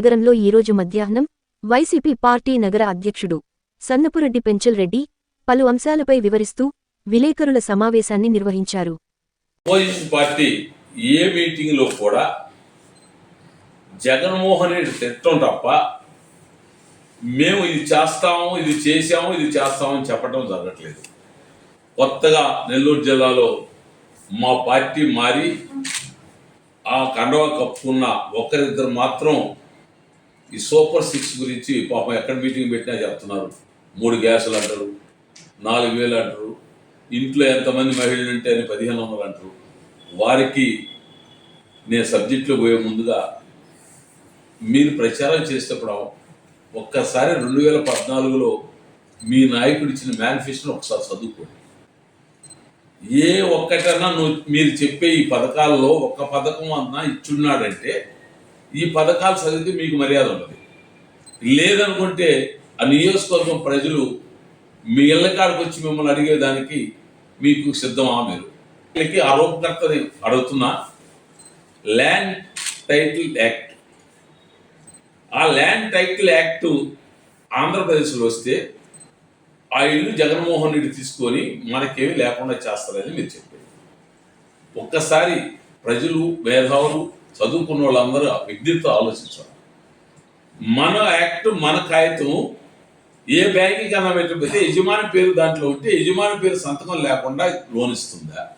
నగరంలో ఈరోజు మధ్యాహ్నం వైసీపీ పార్టీ నగర అధ్యక్షుడు సన్నపురెడ్డి పెంచల్ రెడ్డి పలు అంశాలపై వివరిస్తూ విలేకరుల సమావేశాన్ని నిర్వహించారు. అపోజిషన్ పార్టీ ఏ మీటింగ్లో కూడా జగన్మోహన్ రెడ్డి తిట్టం తప్ప మేము ఇది చేస్తాము ఇది చేశాము ఇది చేస్తాము అని చెప్పడం జరగట్లేదు. కొత్తగా నెల్లూరు జిల్లాలో మా పార్టీ మారి ఆ కండవ కప్పుకున్న ఒకరిద్దరు మాత్రం ఈ సూపర్ సిక్స్ గురించి పాపం ఎక్కడ మీటింగ్ పెట్టినా చెప్తున్నారు. మూడు గ్యాసులు అంటారు నాలుగు వేలు అంటారు ఇంట్లో ఎంతమంది మహిళలు ఉంటే అని పదిహేను వందలు అంటారు. వారికి నేను సబ్జెక్టులో పోయే ముందుగా మీరు ప్రచారం చేసేటప్పుడు ఒక్కసారి రెండు వేల పద్నాలుగులో మీ నాయకుడు ఇచ్చిన మేనిఫెస్టోని ఒకసారి చదువుకోండి. ఏ ఒక్కటన్నా నువ్వు మీరు చెప్పే ఈ పథకాల్లో ఒక్క పథకం అన్నా ఇచ్చున్నాడంటే ఈ పథకాలు చదివితే మీకు మర్యాద ఉంటుంది లేదనుకుంటే ఆ నియోజకవర్గం ప్రజలు మీ ఇళ్ళ కాడికి వచ్చి మిమ్మల్ని అడిగేదానికి మీకు సిద్ధమా మీరు వీళ్ళకి ఆరోపకర్తని అడుగుతున్నా. ల్యాండ్ టైటిల్ యాక్ట్ ఆ ల్యాండ్ టైటిల్ యాక్ట్ ఆంధ్రప్రదేశ్లో వస్తే ఆ ఇల్లు జగన్మోహన్ రెడ్డి తీసుకొని మనకేమీ లేకుండా చేస్తారని మీరు చెప్పారు. ఒక్కసారి ప్రజలు మేధావులు చదువుకున్న వాళ్ళందరూ ఆ విజ్ఞతతో ఆలోచించాలి. మన యాక్ట్ మన కాగితం ఏ బ్యాంకి కన్నా పెట్టకపోతే యజమాని పేరు దాంట్లో ఉంటే యజమాని పేరు సంతకం లేకుండా లోన్ ఇస్తుందా?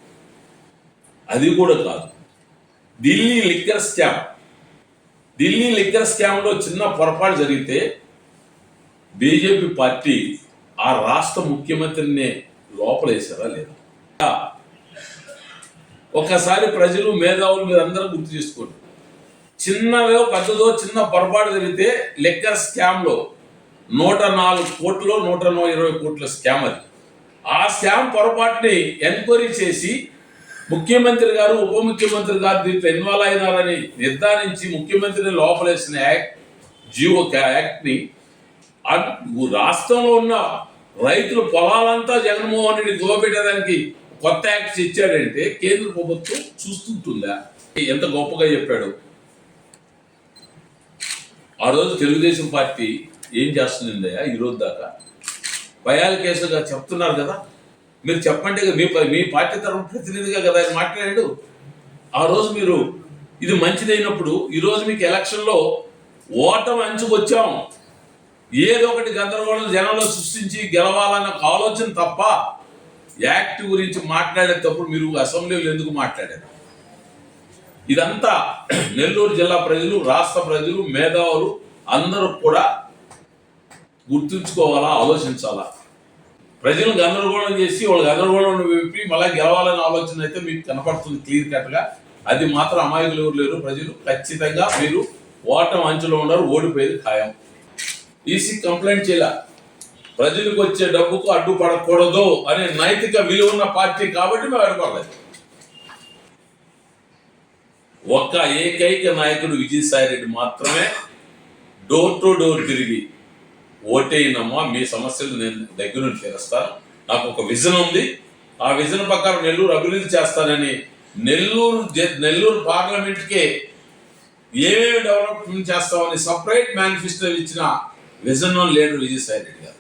అది కూడా కాదు. Delhi liquor scam Delhi liquor స్కామ్లో చిన్న పొరపాటు జరిగితే బీజేపీ పార్టీ ఆ రాష్ట్ర ముఖ్యమంత్రిని లోపలేసారా లేదా? ఒక్కసారి ప్రజలు మేధావులు మీరు అందరూ గుర్తు చేసుకోండి. చిన్నదో పెద్దదో చిన్న పొరపాటు జరిగితే లెక్కర్ స్కామ్లో నూట నాలుగు కోట్లు నూట ఇరవై కోట్ల స్కామ్ అది. ఆ స్కామ్ పొరపాటుని ఎంక్వైరీ చేసి ముఖ్యమంత్రి గారు ఉప ముఖ్యమంత్రి గారు దీంట్లో ఇన్వాల్వ్ అయినారని నిర్ధారించి ముఖ్యమంత్రిని లోపలేసిన యాక్ట్ జియో యాక్ట్ని రాష్ట్రంలో ఉన్న రైతులు పొలాలంతా జగన్మోహన్ రెడ్డి గోపెట్టడానికి కొత్త యాక్ట్స్ ఇచ్చాడంటే కేంద్ర ప్రభుత్వం చూస్తుంటుందా? ఎంత గొప్పగా చెప్పాడు. ఆ రోజు తెలుగుదేశం పార్టీ ఏం చేస్తుందయ్యా ఈ రోజు దాకా. భయాల కేసుగా చెప్తున్నారు కదా. మీరు చెప్పండి కదా, మీ ప- మీ పార్టీ తరఫున ప్రతినిధిగా కదా ఆయన మాట్లాడాడు. ఆ రోజు మీరు ఇది మంచిదైనప్పుడు ఈరోజు మీకు ఎలక్షన్లో ఓటమి అంచుకొచ్చాం. ఏదో ఒకటి గందరగోళం జనంలో సృష్టించి గెలవాలన్న ఒక ఆలోచన తప్ప యాక్ట్ గురించి మాట్లాడేటప్పుడు మీరు అసెంబ్లీలో ఎందుకు మాట్లాడారు? ఇదంతా నెల్లూరు జిల్లా ప్రజలు రాష్ట్ర ప్రజలు మేధావులు అందరూ కూడా గుర్తుంచుకోవాలా ఆలోచించాలా? ప్రజలు గందరగోళం చేసి వాళ్ళు గందరగోళం విప్పి మళ్ళీ గెలవాలనే ఆలోచన అయితే మీకు కనపడుతుంది క్లియర్ కట్గా అది మాత్రం అమాయకులు ఎవరు లేరు. ప్రజలు ఖచ్చితంగా మీరు ఓటం అంచులో ఉన్నారు ఓడిపోయేది ఖాయం. ఈసీ కంప్లైంట్ చేయాల? ప్రజలకు వచ్చే డబ్బుకు అడ్డుపడకూడదు అనే నైతిక విలువ ఉన్న పార్టీ కాబట్టి మేము అడ్డుపడలేదు ఒక్క ఏకైక నాయకుడు విజయసాయి రెడ్డి మాత్రమే డోర్ టు డోర్ తిరిగి ఓటేయినమ్మా మీ సమస్యలు నేను దగ్గర నుంచి తీరుస్తాను నాకు ఒక విజన్ ఉంది. ఆ విజన్ ప్రకారం నెల్లూరు అభివృద్ధి చేస్తానని నెల్లూరు నెల్లూరు పార్లమెంట్కే ఏమేమి డెవలప్మెంట్ చేస్తామని సపరేట్ మేనిఫెస్టో ఇచ్చిన విజన్ లీడర్ విజయసాయి రెడ్డి గారు.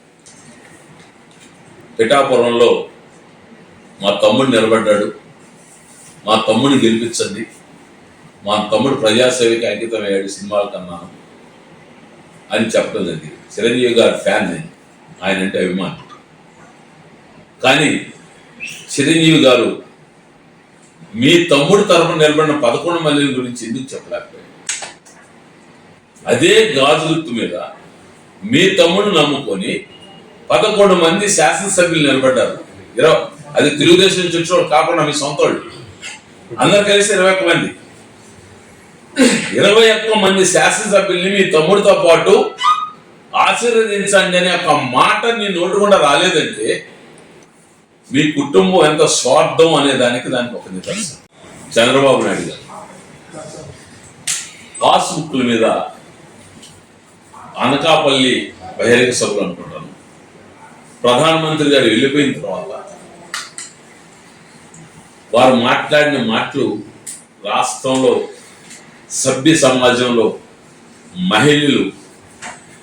పిఠాపురంలో మా తమ్ముడు నిలబడ్డాడు. మా తమ్ముడిని గెలిపించండి. మా తమ్ముడు ప్రజాసేవకి అంకితం అయ్యాడు సినిమాల కన్నా అని చెప్పడం జరిగింది. చిరంజీవి గారి ఫ్యాన్ నేను ఆయన అంటే అభిమాని. కానీ చిరంజీవి గారు మీ తమ్ముడు తరపున నిలబడిన పదకొండు మంది గురించి ఎందుకు చెప్పలేకపోయాడు అదే గాజు గుర్తు మీద మీ తమ్ముడు నమ్ముకొని పదకొండు మంది శాసనసభ్యులు నిలబడ్డారు. ఇరవై అది తెలుగుదేశం నుంచి వచ్చిన కాకుండా మీ సొంత వాళ్ళు. అందరు కలిసి ఇరవై ఒక్క మంది. ఇరవై ఒక్క మంది శాసనసభ్యుల్ని మీ తమ్ముడితో పాటు ఆశీర్వదించండి అనే ఒక మాట నీ నోటి కూడా రాలేదంటే మీ కుటుంబం ఎంత స్వార్థం అనే దానికి దానికి ఒక నిదర్శనం. చంద్రబాబు నాయుడు గారు పాస్బుక్ల మీద అనకాపల్లి బహిరంగ సభలు అనుకుంటాను ప్రధానమంత్రి గారు వెళ్ళిపోయిన తర్వాత వారు మాట్లాడిన మాటలు రాష్ట్రంలో సభ్య సమాజంలో మహిళలు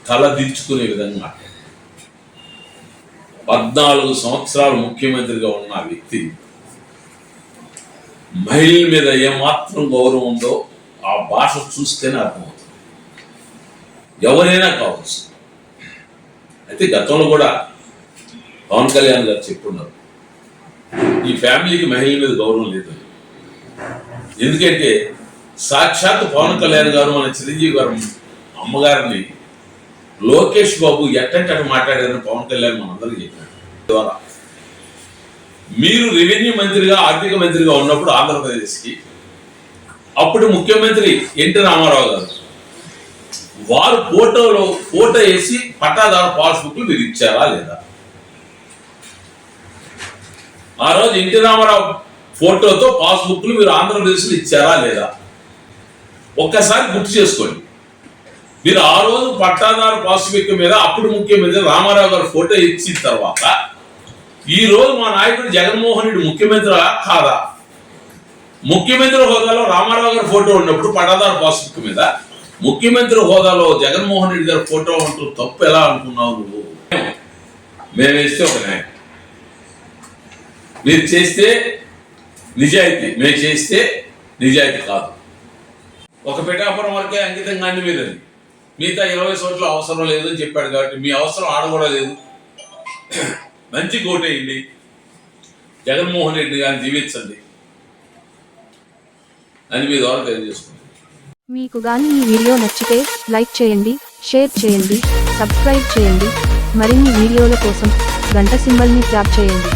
తలదించుకునే విధంగా మాట్లాడారు. పద్నాలుగు సంవత్సరాలు ముఖ్యమంత్రిగా ఉన్న వ్యక్తి మహిళల మీద ఏమాత్రం గౌరవం ఉందో ఆ భాష చూస్తేనే అర్థమవుతుంది. ఎవరైనా కావచ్చు. అయితే గతంలో కూడా పవన్ కళ్యాణ్ గారు చెప్పున్నారు. ఈ ఫ్యామిలీకి మహిళల మీద గౌరవం లేదు. ఎందుకంటే సాక్షాత్ పవన్ కళ్యాణ్ గారు మన చిరంజీవి గారు అమ్మగారిని లోకేష్ బాబు ఎట్టంటే మాట్లాడారని పవన్ కళ్యాణ్ మనందరికీ చెప్పాడు. ద్వారా మీరు రెవెన్యూ మంత్రిగా ఆర్థిక మంత్రిగా ఉన్నప్పుడు ఆంధ్రప్రదేశ్కి అప్పుడు ముఖ్యమంత్రి ఎన్టీ రామారావు గారు వారు ఫోటోలో ఫోటో వేసి పట్టాదారు పాస్బుక్లు మీరు ఇచ్చారా లేదా? ఆ రోజు ఎన్టీ రామారావు ఫోటోతో పాస్బుక్లు మీరు ఆంధ్రప్రదేశ్లో ఇచ్చారా లేదా? ఒక్కసారి గుర్తు చేసుకోండి. మీరు ఆ రోజు పట్టాదారు పాస్బుక్ మీద అప్పుడు ముఖ్యమంత్రి రామారావు గారు ఫోటో ఇచ్చిన తర్వాత ఈ రోజు మా నాయకుడు జగన్మోహన్ రెడ్డి ముఖ్యమంత్రి కాదా? ముఖ్యమంత్రి హోదాలో రామారావు గారి ఫోటో ఉన్నప్పుడు పట్టాదారు పాస్బుక్ మీద ముఖ్యమంత్రి హోదాలో జగన్మోహన్ రెడ్డి గారి ఫోటో ఉంటూ తప్పు ఎలా అనుకున్నావు నువ్వు? మేము ఒక న్యాయం. మీరు చేస్తే నిజాయితీ మేము చేస్తే నిజాయితీ కాదు. ఒక పిఠాపురం వరకే అంకితం కాండి మీద మిగతా ఇరవై చోట్ల అవసరం లేదు అని చెప్పాడు కాబట్టి మీ అవసరం ఆడ కూడా లేదు. మంచి కోటేయండి జగన్మోహన్ రెడ్డి గారిని జీవించండి. అని మీ ద్వారా తెలియజేసుకుంటాం మీకు గాని ఈ వీడియో నచ్చితే లైక్ చేయండి షేర్ చేయండి సబ్స్క్రైబ్ చేయండి. మరిన్ని వీడియోల కోసం గంట సింబల్ని ట్యాప్ చేయండి.